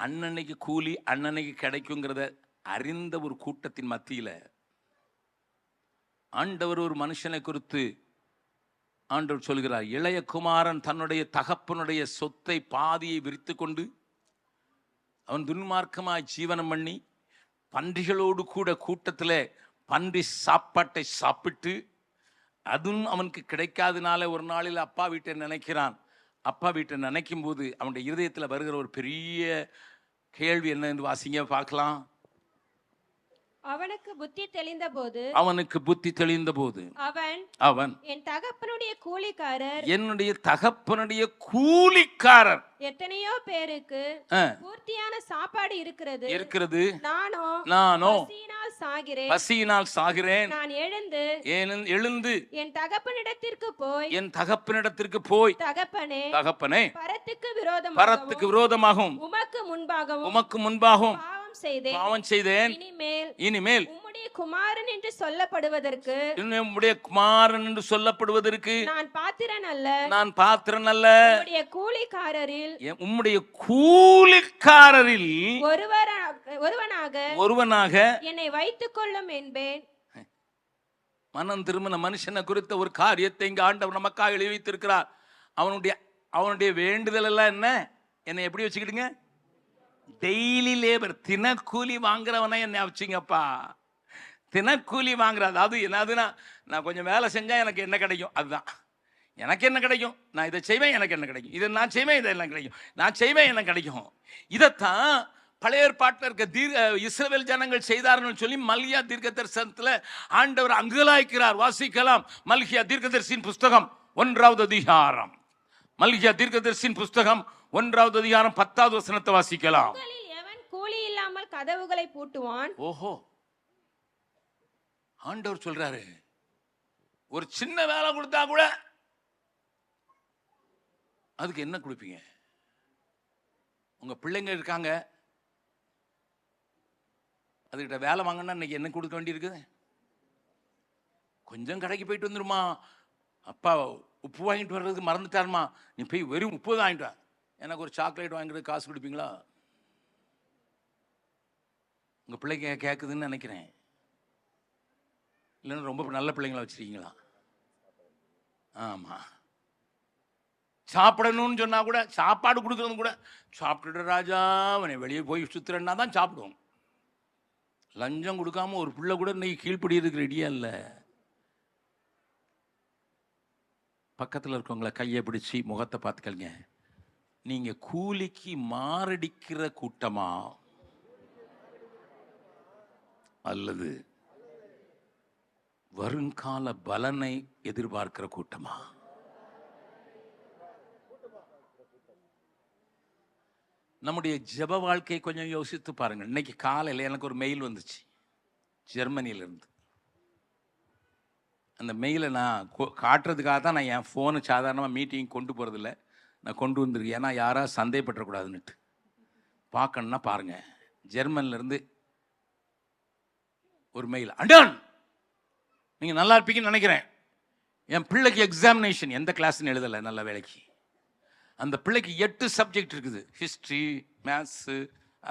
அன்னன்னைக்கு கூலி அன்னன்னைக்கு கிடைக்குங்கிறத அறிந்த ஒரு கூட்டத்தின் மத்தியில ஆண்டவர் ஒரு மனுஷனை குறித்து ஆண்டவர் சொல்கிறார் இளைய குமாரன் தன்னுடைய தகப்பனுடைய சொத்தை பாதியை விரித்து கொண்டு அவன் துன்மார்க்கமாய் ஜீவனம் பண்ணி பன்றிகளோடு கூட கூட்டத்தில் பன்றி சாப்பாட்டை சாப்பிட்டு அதுவும் அவனுக்கு கிடைக்காதனால ஒரு நாளில் அப்பா வீட்டை நினைக்கிறான். அப்பா வீட்டை நினைக்கும் போது அவனுடைய இருதயத்தில் வருகிற ஒரு பெரிய கேள்வி என்னன்னு வாசிங்க பார்க்கலாம். அவனுக்கு புத்தி தெளிந்தபோது அவனுக்கு புத்தி தெளிந்த போது அவன் அவன் என் தகப்பனுடைய கூலிக்காரர். என்னுடைய தகப்பனுடைய கூலிக்காரர். எத்தனையோ பேருக்கு பூர்த்தியான சாப்பாடு இருக்கிறது. இருக்கிறது. நானோ நானோ பசியினால் சாகிறேன். பசியினால் சாகிறேன். நான் எழுந்து எழுந்து என் தகப்பனிடத்திற்கு போய் என் தகப்பனிடத்திற்கு போய் தகப்பனே தகப்பனே பரத்துக்கு விரோதமாகவும் பரத்துக்கு விரோதமாகவும் உமக்கு முன்பாகவும் உமக்கு முன்பாகவும் பாவம் செய்தேன். பாவம் செய்தேன். இனிமேல் இனிமேல் உம்முடைய குமாரன் என்று சொல்லப்படுவதற்கு உம்முடைய குமாரன் என்று சொல்லப்படுவதற்கு நான் பாத்திரன் அல்ல. நான் பாத்திரன் அல்ல. உம்முடைய கூலிக்காரரில் உம்முடைய கூலிக்காரரில் ஒருவராக ஒருவனாக ஒருவனாக என்னை வைத்துக் கொள்ளும் என்பேன். மனம் திரும்பின மனுஷனை குறித்த ஒரு காரியத்தை இங்க ஆண்டவர் நமக்காக எழுதி வைத்திருக்கிறார். அவனுடைய அவனுடைய வேண்டுதல் எல்லாம் என்ன? என்னை எப்படி வச்சுக்கிடுங்க டெய்லி லேபர் தினக்கூலி வாங்குறவனை என்ன வச்சுங்கப்பா தினக்கூலி வாங்குற அதாவது என்னதுன்னா நான் கொஞ்சம் வேலை செஞ்சால் எனக்கு என்ன கிடைக்கும்? அதுதான். எனக்கு என்ன கிடைக்கும்? நான் இதை செய்வேன் எனக்கு என்ன கிடைக்கும்? இதை நான் செய்வேன் இதை என்ன கிடைக்கும். நான் செய்வேன் என்ன கிடைக்கும். இதைத்தான் பழைய ஏற்பாட்டில் இருக்க தீர் இஸ்ரேல் ஜனங்கள் செய்தார்கள் சொல்லி மல்கியா தீர்க்க தரிசனத்தில் ஆண்டவர் அங்கலாய்க்கிறார் வாசிக்கலாம். மல்கியா தீர்க்கதரிசியின் புஸ்தகம் ஒன்றாவது அதிகாரம். மல்கியா தீர்க்கதரிசியின் புஸ்தகம் ஒன்றாவது அதிகாரம் பத்தாவது வசனத்தை வாசிக்கலாம். கூலி இல்லாமல் கதவுகளை பூட்டுவான்? ஓஹோ. ஆண்டவர் சொல்றாரு ஒரு சின்ன வேலை கொடுத்தா கூட அதுக்கு என்ன கொடுப்பீங்க? உங்க பிள்ளைங்க இருக்காங்க அதுகிட்ட வேலை வாங்கினா இன்னைக்கு என்ன கொடுக்க வேண்டியிருக்குது கொஞ்சம் கடைக்கு போயிட்டு வந்துருமா? அப்பா உப்பு வாங்கிட்டு வர்றதுக்கு மறந்துட்டாருமா? நீ போய் வெறும் உப்பு தான் வாங்கிட்டு வா. எனக்கு ஒரு சாக்லேட் வாங்குறது காசு கொடுப்பீங்களா? உங்கள் பிள்ளைங்க கேட்குதுன்னு நினைக்கிறேன். இல்லைன்னா ரொம்ப நல்ல பிள்ளைங்களை வச்சுருக்கீங்களா? ஆமாம் சாப்பிடணும்னு சொன்னால் கூட சாப்பாடு கொடுக்குறது கூட சாப்பிட்டுட்டு ராஜா அவனை வெளியே போய் சுற்றுறேன்னா தான் சாப்பிடுவோம். லஞ்சம் கொடுக்காம ஒரு பிள்ளை கூட இன்னைக்கு கீழ்ப்படி இருக்கிற ரெடியா இல்லை. பக்கத்தில் இருக்கவங்கள கையை பிடிச்சி முகத்தை பார்த்துக்கங்க. நீங்கள் கூலிக்கு மாரடிக்கிற கூட்டமா? அல்லது வருங்கால பலனை எதிர்பார்க்கிற கூட்டமா? நம்முடைய ஜெப வாழ்க்கையை கொஞ்சம் யோசித்து பாருங்கள். இன்னைக்கு காலையில் எனக்கு ஒரு மெயில் வந்துச்சு. ஜெர்மனியிலிருந்து. அந்த மெயிலை நான் காட்டுறதுக்காக தான் நான் என் ஃபோனு சாதாரணமாக மீட்டிங் கொண்டு போகிறதில்ல நான் கொண்டு வந்திருக்கேன். ஏன்னா யாராவது சந்தேகப்பட்டுறக்கூடாதுன்னுட்டு. பார்க்கணுன்னா பாருங்க. ஜெர்மன்லேருந்து ஒரு மெயில் அண்டான் நீங்கள் நல்லா இருப்பீங்கன்னு நினைக்கிறேன். என் பிள்ளைக்கு எக்ஸாமினேஷன் எந்த கிளாஸ்ன்னு எழுதலை நல்ல வேலைக்கு. அந்த பிள்ளைக்கு எட்டு சப்ஜெக்ட் இருக்குது. ஹிஸ்ட்ரி மேத்ஸு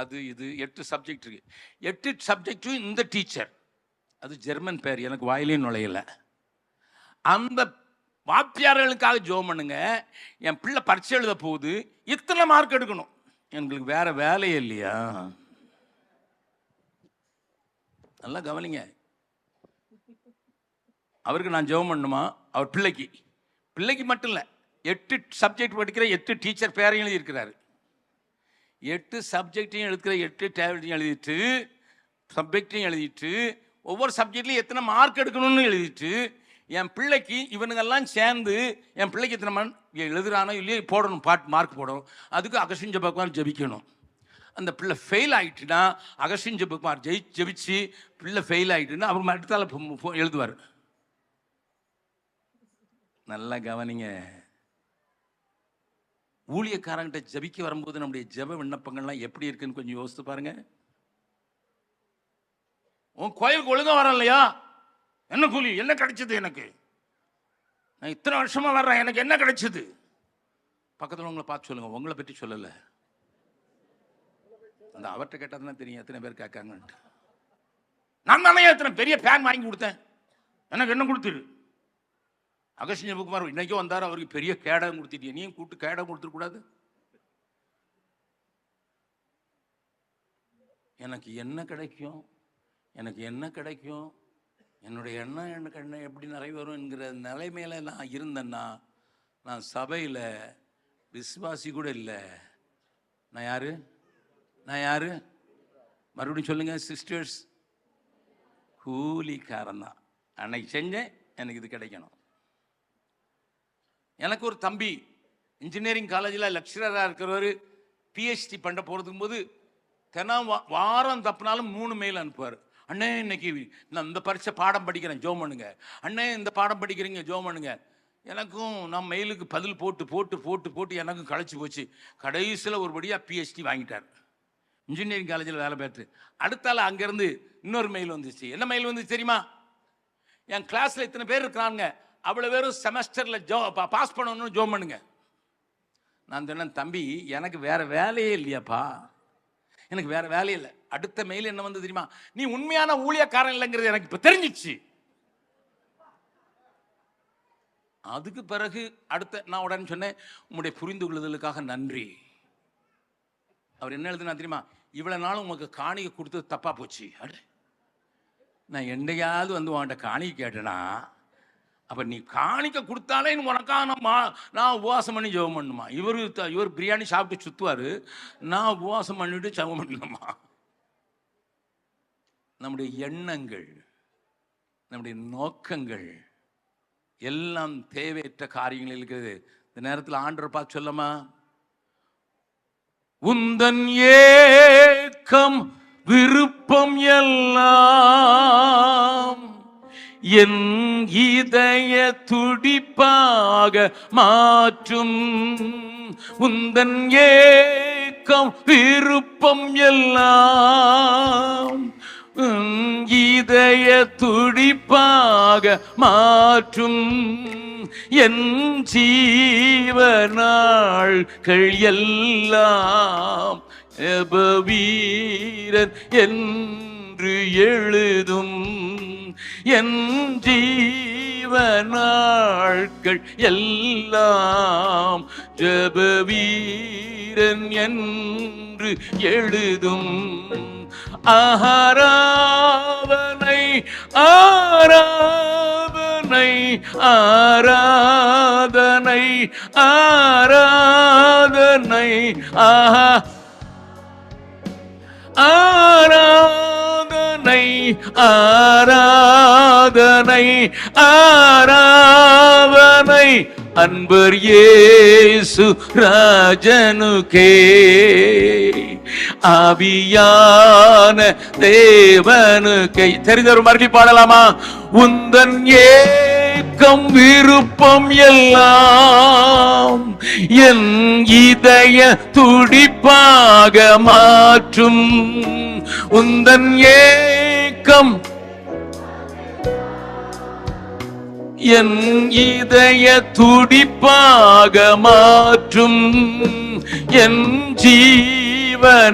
அது இது எட்டு சப்ஜெக்ட் இருக்குது எட்டு சப்ஜெக்டும் இந்த டீச்சர் அது ஜெர்மன் பேர். எனக்கு வாயிலையும் நுழையலை. அந்த வாத்தியார்களுக்காக ஜோம் பண்ணுங்க. என் பிள்ளை பரீட்சை எழுத போகுது. இத்தனை மார்க் எடுக்கணும். எங்களுக்கு வேற வேலையே இல்லையா? நல்லா கவனிங்க. அவருக்கு நான் ஜெபம் பண்ணுமா? அவர் பிள்ளைக்கு. பிள்ளைக்கு மட்டும் இல்லை எட்டு சப்ஜெக்ட் படிக்கிற எட்டு டீச்சர் பேரையும் எழுதியிருக்கிறாரு. எட்டு சப்ஜெக்டையும் எழுதுகிற எட்டு டேப்லெட்டையும் எழுதிட்டு சப்ஜெக்டையும் எழுதிட்டு ஒவ்வொரு சப்ஜெக்ட்லையும் எத்தனை மார்க் எடுக்கணும்னு எழுதிட்டு என் பிள்ளைக்கு இவனுங்கெல்லாம் சேர்ந்து என் பிள்ளைக்கு எத்தனை மண் எழுதுறானோ இல்லையோ போடணும் பாட் மார்க் போடணும். அதுக்கு அகசிஞ்ச பகவான் ஜபிக்கணும். அந்த பிள்ளை ஃபெயில் ஆகிட்டுனா அகசிஞ்ச பகவான் ஜெயி ஜெபிச்சு பிள்ளை ஃபெயில் ஆகிட்டுன்னா அவர் அடுத்தால எழுதுவார். நல்லா கவனிங்க. ஊழியக்காரங்கிட்ட ஜெபிக்க வரும்போது நம்முடைய ஜெப விண்ணப்பங்கள்லாம் எப்படி இருக்குன்னு கொஞ்சம் யோசித்து பாருங்க. உன் கோயிலுக்கு ஒழுங்காக வரலையா? இல்லையா என்ன கூலி? என்ன கிடைச்சது எனக்கு? நான் இத்தனை வருஷமா வர்றேன். எனக்கு என்ன கிடைச்சது? பக்கத்தில் உங்களை பார்த்து சொல்லுங்க. உங்களை பற்றி சொல்லலை. அந்த அவர்கிட்ட கேட்டால் தான் தெரியும். எத்தனை பேர் கேட்காங்கன்ட்டு. நான் தானே எத்தனை பெரிய ஃபேன் வாங்கி கொடுத்தேன். எனக்கு என்ன கொடுத்துரு? அகஸ்டின் ஜெபகுமார் இன்னைக்கும் வந்தார். அவருக்கு பெரிய கேடகம் கொடுத்துட்டிய. நீயும் கூட்டு கேடகம் கொடுத்துடக்கூடாது எனக்கு என்ன கிடைக்கும்? எனக்கு என்ன கிடைக்கும்? என்னுடைய எண்ணம் எனக்கு என்ன எப்படி நிறைவேறும் என்கிற நிலைமையில நான் இருந்தேன்னா நான் சபையில் விசுவாசி கூட இல்லை. நான் யாரு? நான் யாரு? மறுபடியும் சொல்லுங்கள் சிஸ்டர்ஸ் கூலிக்காரன் தான். அன்னைக்கு செஞ்சேன் எனக்கு இது கிடைக்கணும். எனக்கு ஒரு தம்பி இன்ஜினியரிங் காலேஜில் லெக்சரராக இருக்கிறவர் பிஹெச்டி பண்ண போகிறதுக்கும் போது தினம் வா- வாரம் தப்புனாலும் மூணு மெயில் அனுப்புவார். அண்ணே இன்னைக்கு நான் இந்த பரீட்சை பாடம் படிக்கிறேன் ஜோம் பண்ணுங்க. அண்ணே இந்த பாடம் படிக்கிறீங்க ஜோம் பண்ணுங்க. எனக்கும் நான் மெயிலுக்கு பதில் போட்டு போட்டு போட்டு போட்டு எனக்கும் களைச்சி போச்சு. கடைசியில் ஒருபடியாக பிஹெச்டி வாங்கிட்டார். இன்ஜினியரிங் காலேஜில் வேலை பார்த்து. அடுத்தால அங்கேருந்து இன்னொரு மெயில் வந்துச்சு. என்ன மெயில் வந்துச்சு தெரியுமா? என் கிளாஸில் இத்தனை பேர் இருக்கிறாங்க அவ்வளோ பேரும் செமஸ்டரில் ஜோ பாஸ் பண்ணணும்னு ஜோம் பண்ணுங்க. நான் சொன்னேன் தம்பி எனக்கு வேறு வேலையே இல்லையாப்பா. எனக்கு வேற வேலையே இல்லை. அடுத்த மெயில் என்ன வந்து தெரியுமா? நீ உண்மையான ஊழியக்காரன் இல்லைங்கிறது எனக்கு இப்போ தெரிஞ்சிச்சு. அதுக்கு பிறகு அடுத்த நான் உடனே சொன்னேன் உங்களுடைய புரிந்து கொள்ளுதலுக்காக நன்றி. அவர் என்ன எழுதுனா தெரியுமா? இவ்வளவு நாளும் உங்களுக்கு காணிக்கை கொடுத்தது தப்பா போச்சு. அடு. நான் என்னையாவது வந்து உன்கிட்ட காணிக்கை கேட்டேனா? அப்ப நீ காணிக்க கொடுத்தாலே உனக்காக நான் மா- நான் உபவாசம் பண்ணி ஜெபம் பண்ணுமா? இவர் இவர் பிரியாணி சாப்பிட்டு சுத்துவாரு. நான் உபவாசம் பண்ணிட்டு ஜெபம் பண்ணணுமா? நம்முடைய எண்ணங்கள் நம்முடைய நோக்கங்கள் எல்லாம் தேவையற்ற காரியங்கள் இருக்கிறது. இந்த நேரத்தில் ஆண்டவர் பார்த்து சொல்லமா? உந்தன் ஏக்கம் விருப்பம் எல்லாம் என் இதய துடிப்பாக மாற்றும். உந்தன் ஏக்கம் விருப்பம் எல்லாம் துடிப்பாக மாற்றும் என் ஜீவ நாள்கள் எல்லாம் எபவீரன் என்று எழுதும் என் ஜீவ நாட்கள் எல்லாம் ஜபவீரன் என்று எழுதும் ஆஹாரா ஆராதனை ஆராதனை ஆராதனை ஆஹா. ஆராதனை ஆராதனை ஆராதனை அன்பர் ஏசு ராஜனுக்கே. ஆவியான தேவனுக்கை. தெரிந்தவர் மறுபடி பாடலாமா? உந்தன் ஏ ஏக்கம் விருப்பம் எல்லாம் என் இதய துடிப்பாக மாற்றும். உந்தன் ஏக்கம் என் இதய துடிப்பாக மாற்றும். என் ஜீவ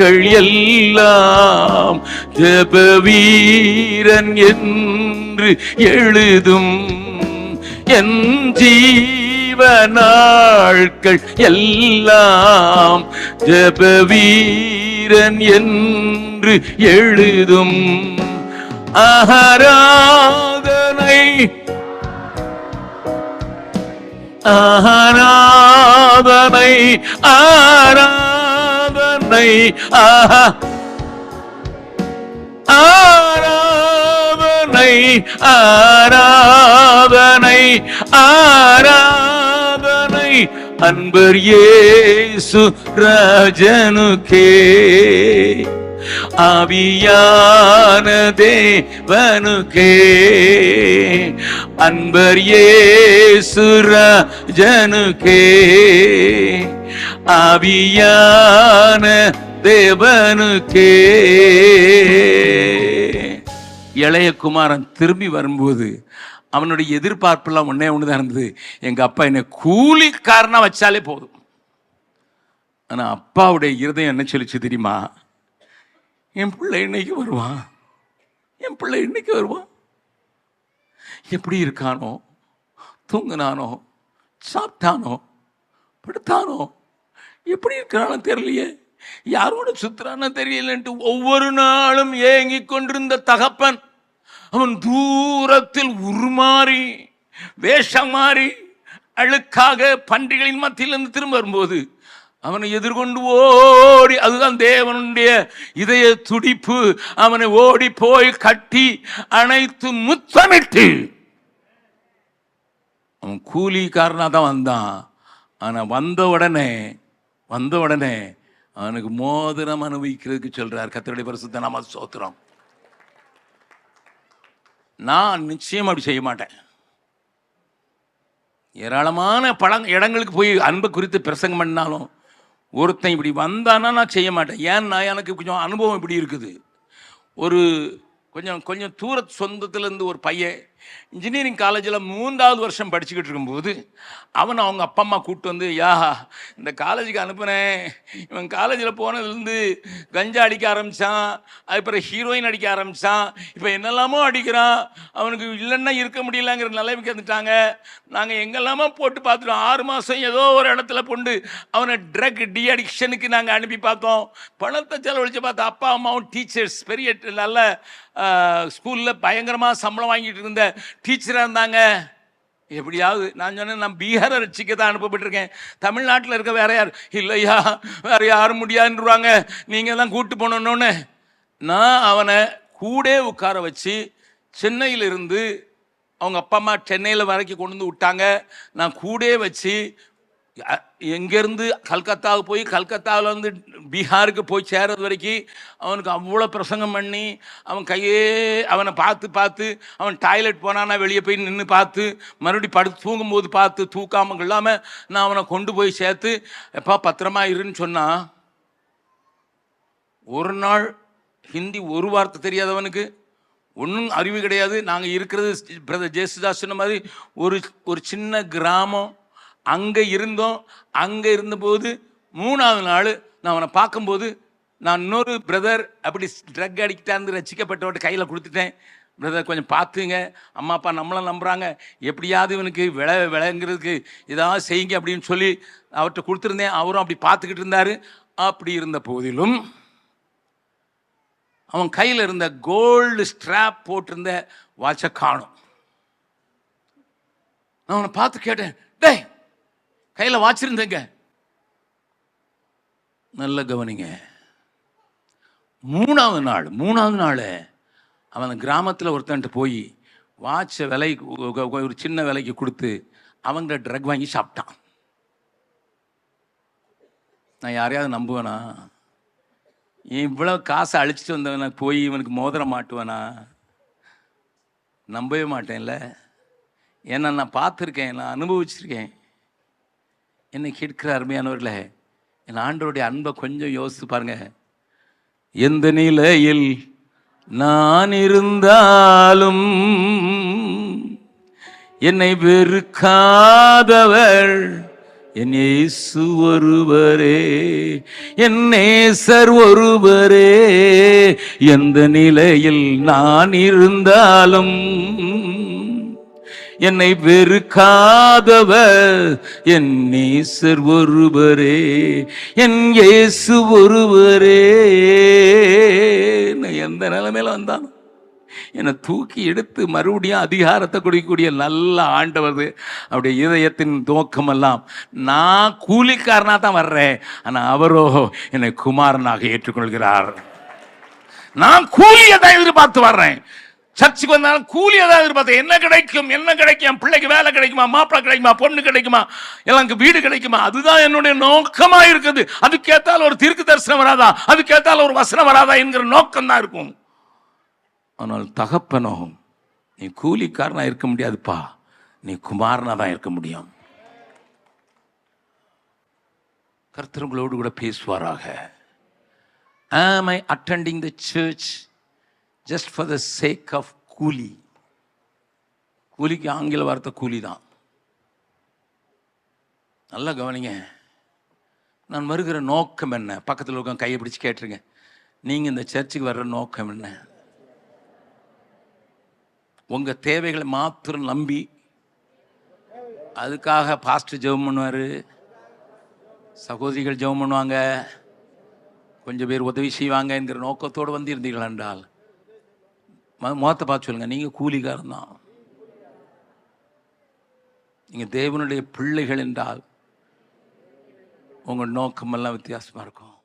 மக்கள் எல்லாம் ஜப வீரன் என்று எழுதும் என் ஜீவ நாட்கள் எல்லாம் ஜப வீரன் என்று எழுதும் ஆராதனை ஆரா உன்னை ஆஹா. ஆராதனை ஆராதனை ஆராதனை. அன்பர் ஏசு ராஜனுக்கே. ஆவியான தேவனுக்கே. அன்பர் ஏசுர ஜனுக்கே ஆவியான தேவனுக்கே. இளைய குமாரன் திரும்பி வரும்போது அவனுடைய எதிர்பார்ப்பெல்லாம் ஒன்றே ஒன்று தான் இருந்தது. எங்கள் அப்பா என்னை கூலிக்காரனாக வச்சாலே போதும். ஆனால் அப்பாவுடைய இருதயம் என்ன சொல்லிச்சு தெரியுமா? என் பிள்ளை இன்னைக்கு வருவான். என் பிள்ளை இன்னைக்கு வருவான். எப்படி இருக்கானோ தூங்கினானோ சாப்பிட்டானோ படுத்தானோ எப்படி இருக்கிறானோ தெரியலையே. யாரோட சுத்துறானோ தெரியலன்ட்டு ஒவ்வொரு நாளும் ஏங்கிக் கொண்டிருந்த தகப்பன் அவன் தூரத்தில் உருமாறி வேஷம் மாறி அழுக்காக பன்றிகளின் மத்தியிலிருந்து திரும்ப வரும்போது அவனை எதிர்கொண்டு ஓடி அதுதான் தேவனுடைய இதய துடிப்பு அவனை ஓடி போய் கட்டி அனைத்து முத்தமிட்டு அவன் கூலிக்காரனாக தான் வந்தான். ஆனால் வந்த உடனே வந்த உடனே அவனுக்கு மோதிரம் அனுபவிக்கிறதுக்கு சொல்றார் கத்தருடைய பரிசுத்த நாம சோத்திரம் நான் நிச்சயம் அப்படி செய்ய மாட்டேன். ஏராளமான பழங் இடங்களுக்கு போய் அன்பை குறித்து பிரசங்கம் பண்ணாலும் ஒருத்தன் இப்படி வந்தானா நான் செய்ய மாட்டேன். ஏன்னா எனக்கு கொஞ்சம் அனுபவம் இப்படி இருக்குது. ஒரு கொஞ்சம் கொஞ்சம் தூர சொந்தத்துலேருந்து ஒரு பையன் இன்ஜினியரிங் காலேஜில் மூன்றாவது வருஷம் படிச்சுக்கிட்டு இருக்கும்போது அவன் அவங்க அப்பா அம்மா கூப்பிட்டு வந்து யா இந்த காலேஜுக்கு அனுப்புனேன். இவன் காலேஜில் போனதுலேருந்து கஞ்சா அடிக்க ஆரம்பித்தான் அதுக்கப்புறம் ஹீரோயின் அடிக்க ஆரம்பித்தான் இப்போ என்னெல்லாமோ அடிக்கிறான். அவனுக்கு இல்லைன்னா இருக்க முடியலங்கிற நிலைமைக்கு வந்துட்டாங்க. நாங்கள் எங்கெல்லாமோ போட்டு பார்த்துட்டோம். ஆறு மாதம் ஏதோ ஒரு இடத்துல கொண்டு அவனை ட்ரக் டி அடிக்ஷனுக்கு நாங்கள் அனுப்பி பார்த்தோம். பணத்தை செலவழித்து பார்த்தா அப்பா அம்மாவும் டீச்சர்ஸ் பெரிய நல்ல ஸ்கூலில் பயங்கரமாக சம்பளம் வாங்கிட்டு இருந்த டீச்சராக இருந்தாங்க. எப்படியாவது நான் சொன்னேன் நான் பீகாரை ரசிக்க தான் அனுப்பப்பட்டிருக்கேன். தமிழ்நாட்டில் இருக்க வேற யார்? இல்லையா? வேற யாரும் முடியாதுன்றாங்க நீங்கள் தான் கூட்டு போனோன்னு நான் அவனை கூட உட்கார வச்சு சென்னையிலிருந்து அவங்க அப்பா அம்மா சென்னையில் வரைக்கும் கொண்டு வந்து விட்டாங்க. நான் கூட வச்சு எங்கேருந்து கல்கத்தாவுக்கு போய் கல்கத்தாவில் வந்து பீகாருக்கு போய் சேர்றது வரைக்கும் அவனுக்கு அவ்வளோ பிரசங்கம் பண்ணி அவன் கையே அவனை பார்த்து பார்த்து அவன் டாய்லெட் போனான்னா வெளியே போய் நின்று பார்த்து மறுபடியும் படுத்து தூங்கும்போது பார்த்து தூக்காமல் இல்லாமல் நான் அவனை கொண்டு போய் சேர்த்து எப்பா பத்திரமா இருன்னு சொன்னான் ஒரு நாள் ஹிந்தி ஒரு வார்த்தை தெரியாதவனுக்கு ஒன்றும் அறிவு கிடையாது. நாங்கள் இருக்கிறது பிரதர் ஜெயசுதாஸ் சொன்ன மாதிரி ஒரு ஒரு சின்ன கிராமம் அங்கே இருந்தோம் அங்கே இருந்தபோது மூணாவது நாள் நான் அவனை பார்க்கும்போது நான் இன்னொரு பிரதர் அப்படி ட்ரக் அடிக்கிட்டாந்து ரசிக்கப்பட்டவட்ட கையில் கொடுத்துட்டேன். பிரதர் கொஞ்சம் பார்த்துங்க. அம்மா அப்பா நம்மளை நம்புகிறாங்க எப்படியாவது இவனுக்கு விளை விளைங்கிறதுக்கு ஏதாவது செய்யுங்க அப்படின்னு சொல்லி அவர்கிட்ட கொடுத்துருந்தேன். அவரும் அப்படி பார்த்துக்கிட்டு இருந்தார். அப்படி இருந்த போதிலும் அவன் கையில் இருந்த கோல்டு ஸ்ட்ராப் போட்டிருந்த வாட்சை காணும். நான் அவனை பார்த்து கேட்டேன் டேய் கையில் வாட்ச் இருந்தேங்க. நல்ல கவனிங்க. மூணாவது நாள் மூணாவது நாள் அவன் அந்த கிராமத்தில் ஒருத்தன்ட்டு போய் வாட்சை விலை ஒரு சின்ன விலைக்கு கொடுத்து அவங்கள ட்ரக் வாங்கி சாப்பிட்டான். நான் யாரையாவது நம்புவேனா? இவ்வளோ காசை அழிச்சிட்டு வந்தவனை போய் இவனுக்கு மோதிரம் மாட்டுவேனா? நம்பவே மாட்டேன்ல. ஏன்னா நான் பார்த்துருக்கேன் நான் அனுபவிச்சிருக்கேன். என்னை கேட்கிற அருமையானவர்களே என் ஆண்டவருடைய அன்பை கொஞ்சம் யோசித்து பாருங்க. எந்த நிலையில் நான் இருந்தாலும் என்னை வெறுக்காதவர் என் இயேசு ஒருவரே என் நேசர் ஒருவரே. எந்த நிலையில் நான் இருந்தாலும் என்னை வெறுக்காதவர். என் நேசர் ஒருவரே என் இயேசு ஒருவரே. எந்த நிலைமையில வந்தான்? என்னை தூக்கி எடுத்து மறுபடியும் அதிகாரத்தை கொடுக்கக்கூடிய நல்ல ஆண்டவர் அவருடைய இதயத்தின் துவக்கமெல்லாம் நான் கூலிக்காரனா தான் வர்றேன். ஆனால் அவரோ என்னை குமாரனாக ஏற்றுக்கொள்கிறார். நான் கூலியை தான் எதிர்பார்த்து வர்றேன். சர்ச்சுக்கு வந்தாலும் கூலி ஏதாவது எதிர்பார்த்தேன் என்ன கிடைக்கும்? என்ன கிடைக்கும்? என் பிள்ளைக்கு வேலை கிடைக்குமா? மாப்பிள்ளை கிடைக்குமா? பொண்ணு கிடைக்குமா? எனக்கு வீடு கிடைக்குமா? அதுதான் என்னுடைய நோக்கமா இருக்குது. அதுக்கேத்தால ஒரு தீர்க்கு தரிசனம் வராதா? அதுக்கேத்தால ஒரு வசனம் வராதா என்கிற நோக்கம் தான் இருக்கும். ஆனால் தகப்பனோ நீ கூலிக்காரனா இருக்க முடியாதுப்பா. நீ குமாரனா தான் இருக்க முடியும். கர்த்தர் உங்களோடு கூட பேசுவாராக. Am I attending the church just for the sake of கூலி கூலிக்கு ஆங்கில வார்த்தை கூலி தான். நல்லா கவனிங்க. நான் வருகிற நோக்கம் என்ன? பக்கத்தில் இருக்க கையை பிடிச்சி கேட்டுருங்க. நீங்கள் இந்த சர்ச்சுக்கு வர்ற நோக்கம் என்ன? உங்கள் தேவைகளை மாத்திரம் நம்பி அதுக்காக பாஸ்டர் ஜெபம் பண்ணுவார். சகோதரிகள் ஜெபம் பண்ணுவாங்க. கொஞ்சம் பேர் உதவி செய்வாங்க என்கிற நோக்கத்தோடு வந்திருந்தீர்கள் என்றால் முகத்தை பார்த்து சொல்லுங்க. நீங்கள் கூலிக்காரன் தான் நீங்கள் தேவனுடைய பிள்ளைகள் என்றால் உங்கள் நோக்கமெல்லாம் வித்தியாசமாக இருக்கும்.